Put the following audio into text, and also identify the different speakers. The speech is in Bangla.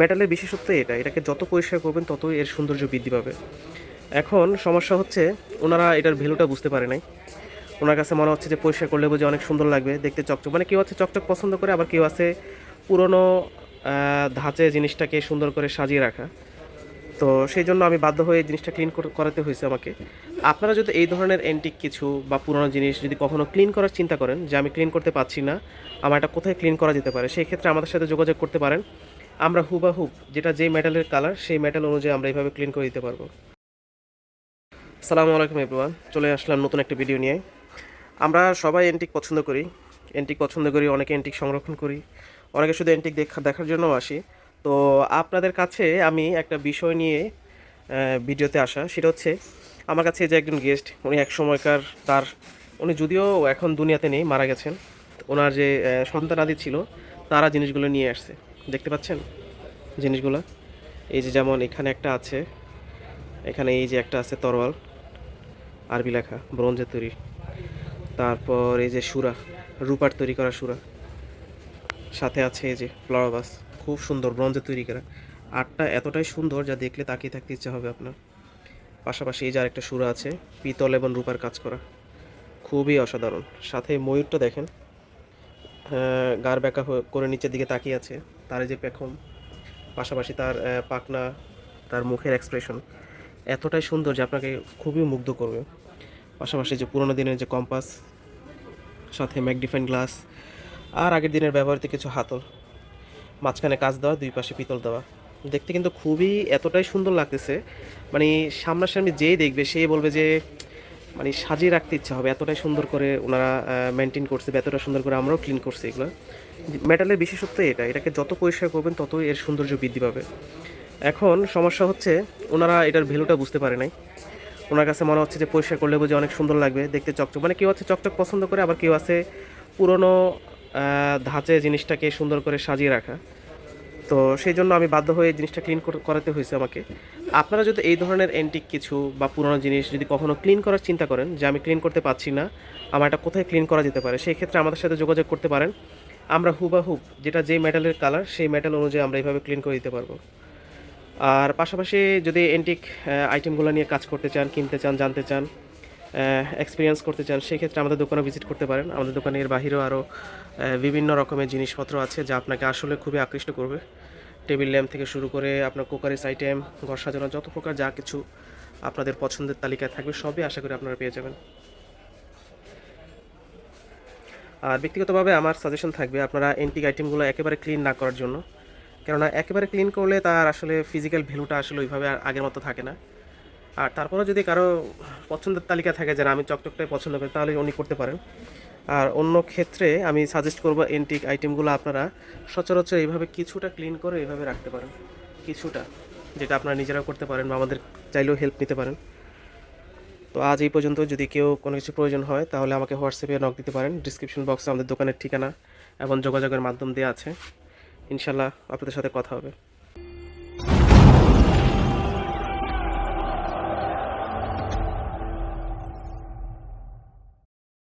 Speaker 1: মেটালের বিশেষত্ব এটা, এটাকে যত পরিষ্কার করবেন ততই এর সৌন্দর্য বৃদ্ধি পাবে। এখন সমস্যা হচ্ছে, ওনারা এটার ভ্যালুটা বুঝতে পারে নাই। ওনার কাছে মনে হচ্ছে যে পরিষ্কার করলে বুঝে অনেক সুন্দর লাগবে, দেখতে চকচক। মানে কেউ আছে চকচক পছন্দ করে, আবার কেউ আছে পুরনো ধাঁচে জিনিসটাকে সুন্দর করে সাজিয়ে রাখা। তো সেই জন্য আমি বাধ্য হয়ে জিনিসটা ক্লিন করাতে হয়েছে আমাকে। আপনারা যদি এই ধরনের অ্যান্টিক কিছু বা পুরনো জিনিস যদি কখনো ক্লিন করার চিন্তা করেন যে আমি ক্লিন করতে পারছি না, আমার এটা কোথায় ক্লিন করা যেতে পারে, সেই ক্ষেত্রে আমাদের সাথে যোগাযোগ করতে পারেন। আমরা হুবাহুব যেটা যেই মেটালের কালার সেই মেটাল অনুযায়ী আমরা এইভাবে ক্লিন করে দিতে পারব। সালামু আলাইকুম এভরিওয়ান চলে আসলাম নতুন একটা ভিডিও নিয়ে। আমরা সবাই অ্যান্টিক পছন্দ করি। অ্যান্টিক পছন্দ করি, অনেকে অ্যান্টিক সংরক্ষণ করি। অনেকে শুধু অ্যান্টিক দেখা দেখার জন্য আসি। তো আপনাদের কাছে আমি একটা বিষয় নিয়ে ভিডিওতে আসা, সেটা হচ্ছে, আমার কাছে যে একজন গেস্ট উনি এক সময়কার তার, উনি যদিও এখন দুনিয়াতে নেই, মারা গেছেন। ওনার যে সন্তানাদি ছিল, তারা জিনিসগুলো নিয়ে আসছে। দেখতে পাচ্ছেন জিনিসগুলো? এই যে যেমন এখানে একটা আছে, এখানে এই যে একটা আছে তরোয়াল, আরবি লেখা, ব্রোঞ্জের তৈরি। তারপর এই যে সুরা, রূপার তৈরি করা সুরা। সাথে আছে এই যে ফ্লাওয়ার খুব সুন্দর ব্রোঞ্জের তৈরি করা। আটটা এতটাই সুন্দর যা দেখলে তাকিয়ে থাকতে ইচ্ছা হবে আপনার। পাশাপাশি এই যে আরেকটা সুরা আছে, পিতল এবং রূপার কাজ করা। খুবই অসাধারণ। সাথে ময়ূরটা দেখেন গার ব্যাকা করে নিচের দিকে তাকিয়ে আছে তার যে পেখম, পাশাপাশি তার পাখনা, তার মুখের এক্সপ্রেশন এতটাই সুন্দর যে আপনাকে খুবই মুগ্ধ করবে। পাশাপাশি যে পুরোনো দিনের যে কম্পাস সাথে ম্যাগনিফাইন গ্লাস আর আগের দিনের ব্যবহৃত কিছু হাতল, মাঝখানে কাজ দেওয়া, দুই পাশে পিতল দেওয়া। দেখতে কিন্তু খুবই এতটাই সুন্দর লাগতেছে। মানে সামনাসামনি যেই দেখবে সেই বলবে যে মানে সাজিয়ে রাখতে ইচ্ছা হবে, এতটাই সুন্দর করে ওনারা মেনটেন করছে বা এতটা সুন্দর করে আমরাও ক্লিন করছি এগুলো। মেটালের বিশেষত্ব এটা, এটাকে যত পরিষ্কার করবেন ততই এর সৌন্দর্য বৃদ্ধি পাবে। এখন সমস্যা হচ্ছে, ওনারা এটার ভ্যালুটা বুঝতে পারে নাই। ওনার কাছে মনে হচ্ছে যে পরিষ্কার করলে বুঝে অনেক সুন্দর লাগবে, দেখতে চকচক। মানে কেউ আছে চকচক পছন্দ করে, আবার কেউ আছে পুরনো ধাঁচে জিনিসটাকে সুন্দর করে সাজিয়ে রাখা। তো সেই জন্য আমি বাধ্য হয়ে জিনিসটা ক্লিন করাতে হয়েছে আমাকে। আপনারা যদি এই ধরনের অ্যান্টিক কিছু বা পুরনো জিনিস যদি কখনো ক্লিন করার চিন্তা করেন যে আমি ক্লিন করতে পারছি না, আমার এটা কোথায় ক্লিন করা যেতে পারে সেই ক্ষেত্রে আমাদের সাথে যোগাযোগ করতে পারেন। আমরা হুবাহুব যেটা যেই মেটালের কালার সেই মেটাল অনুযায়ী আমরা এইভাবে ক্লিন করে দিতে পারব। আর পাশাপাশি যদি এন্টিক আইটেমগুলো নিয়ে কাজ করতে চান, কিনতে চান, জানতে চান এক্সপিরিয়েন্স করতে চান, সেক্ষেত্রে আমাদের দোকানে ভিজিট করতে পারেন। আমাদের দোকানের বাহিরেও আরও বিভিন্ন রকমের জিনিসপত্র আছে যা আপনাকে আসলে খুবই আকৃষ্ট করবে। টেবিল ল্যাম্প থেকে শুরু করে আপনার কুকারিস আইটেম ঘর সাজানো, যত প্রকার যা কিছু আপনাদের পছন্দের তালিকায় থাকবে, সবই আশা করি আপনারা পেয়ে যাবেন। আর ব্যক্তিগতভাবে আমার সাজেশন থাকবে আপনারা এন্টিক আইটেমগুলো একেবারে ক্লিন না করার জন্য। কেননা একেবারে ক্লিন করলে তার আসলে ফিজিক্যাল ভ্যালুটা আসলে ওইভাবে আগের মতো থাকে না। আর তারপরে যদি কারও পছন্দের তালিকা থাকে যারা আমি চকচকটাই পছন্দ করি, তাহলে উনি করতে পারেন। আর অন্য ক্ষেত্রে আমি সাজেস্ট করব এন্টিক আইটেমগুলো আপনারা সচরাচর এইভাবে কিছুটা ক্লিন করে এইভাবে রাখতে পারেন। কিছুটা, যেটা আপনারা নিজেরাও করতে পারেন বা আমাদের চাইলেও হেল্প নিতে পারেন। তো আজ এই পর্যন্ত, যদি কেউ কোনো কিছু প্রয়োজন হয়, তাহলে আমাকে হোয়াটসঅ্যাপে নক দিতে পারেন। ডিসক্রিপশন বক্সে আমাদের দোকানের ঠিকানা এবং যোগাযোগের মাধ্যম দেওয়া আছে। ইনশাল্লাহ আপনাদের সাথে কথা হবে।